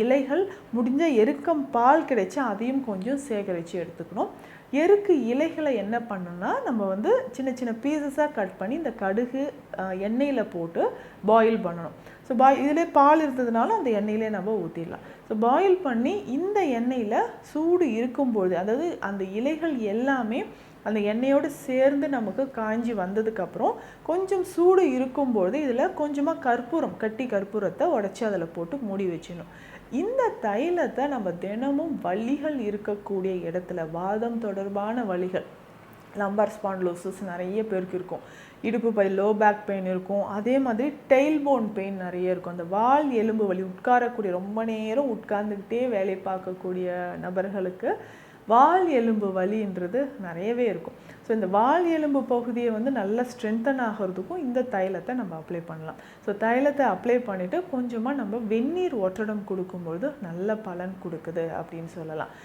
இலைகள் முடிஞ்ச எருக்கம் பால் கிடைச்சா அதையும் கொஞ்சம் சேகரித்து எடுத்துக்கணும். எருக்கு இலைகளை என்ன பண்ணணும்னா நம்ம வந்து சின்ன சின்ன பீசஸாக கட் பண்ணி இந்த கடுகு எண்ணெயில் போட்டு பாயில் பண்ணணும். ஸோ பாய் இதிலே பால் இருந்ததுனால அந்த எண்ணெயிலே நம்ம ஊற்றிடலாம் ஸோ பாயில் பண்ணி இந்த எண்ணெயில் சூடு இருக்கும்பொழுது அதாவது அந்த இலைகள் எல்லாமே அந்த எண்ணெயோடு சேர்ந்து நமக்கு காஞ்சி வந்ததுக்கப்புறம் கொஞ்சம் சூடு இருக்கும்பொழுது இதில் கொஞ்சமாக கற்பூரம் கட்டி கற்பூரத்தை உடச்சி அதில் போட்டு மூடி வச்சிடணும். இந்த தைலத்தை நம்ம தினமும் வலிகள் இருக்கக்கூடிய இடத்துல வாதம் தொடர்பான வலிகள் லம்பார் ஸ்பாண்ட்லோசஸ் நிறைய பேருக்கு இருக்கும். இடுப்பு பை லோ பேக் பெயின் இருக்கும். அதே மாதிரி டெயில் போன் பெயின் நிறைய இருக்கும். அந்த வால் எலும்பு வலி உட்காரக்கூடிய ரொம்ப நேரம் உட்கார்ந்துக்கிட்டே வேலை பார்க்கக்கூடிய நபர்களுக்கு வால் எலும்பு வலின்றது நிறையவே இருக்கும். ஸோ இந்த வால் எலும்பு பகுதியை வந்து நல்லா ஸ்ட்ரென்தன் ஆகிறதுக்கும் இந்த தைலத்தை நம்ம அப்ளை பண்ணலாம். ஸோ தைலத்தை அப்ளை பண்ணிவிட்டு கொஞ்சமாக நம்ம வெந்நீர் ஒற்றடம் கொடுக்கும்பொழுது நல்ல பலன் கொடுக்குது அப்படின்னு சொல்லலாம்.